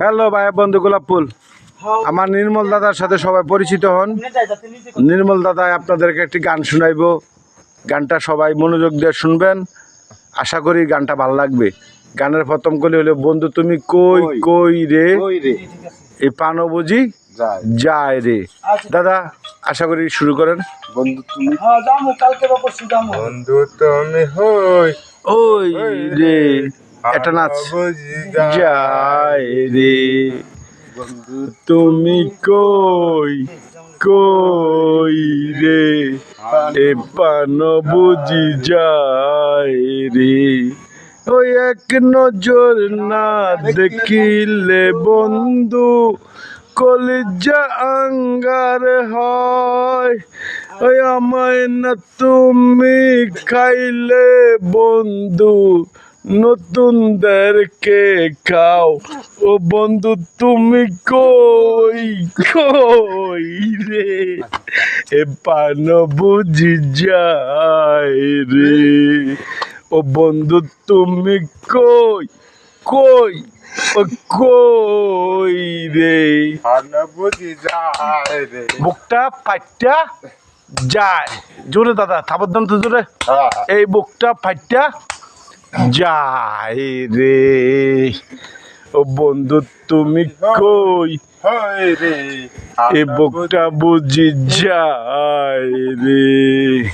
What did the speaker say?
Hello ভাই বন্ধু গোলাপপুল আমার নির্মল দাদার সাথে সবাই পরিচিত হন। নির্মল দাদা আপনাদেরকে একটি গান শুনাইবো। গানটা সবাই মনোযোগ দিয়ে শুনবেন। আশা করি গানটা ভালো লাগবে। গানের প্রথম কলি হলো বন্ধু তুমি কই কই। কই রে? এই পানো বুঝি? যায়। যায় রে। দাদা আশা করি শুরু করেন। বন্ধু তুমি হ্যাঁ বন্ধু তুমি হই ওই রে। এটা নাচ। রে। তুমি কই কই রে? এ পান বুঝি যায় রে। ওই এক নজর না দেখিলে বন্ধু, কলিজা আঙ্গার হয়। ওই আমায় না তুমি খাইলে বন্ধু নতুনদেরকে খাও। ও বন্ধু তুমি কই কই রে? এ পান বুঝি যায় রে। ও বন্ধু তুমি কই কই ও কই রে? হানা বুঝি যায় রে। বুকটা ফাইটটা যায়। জোরে দাদা থাবার দাম তো জোরে। হ্যাঁ। এই বুকটা ফাইটটা যায় রে। ও বন্ধু তুমি কই? এ বুকটা বুঝি যাই রে।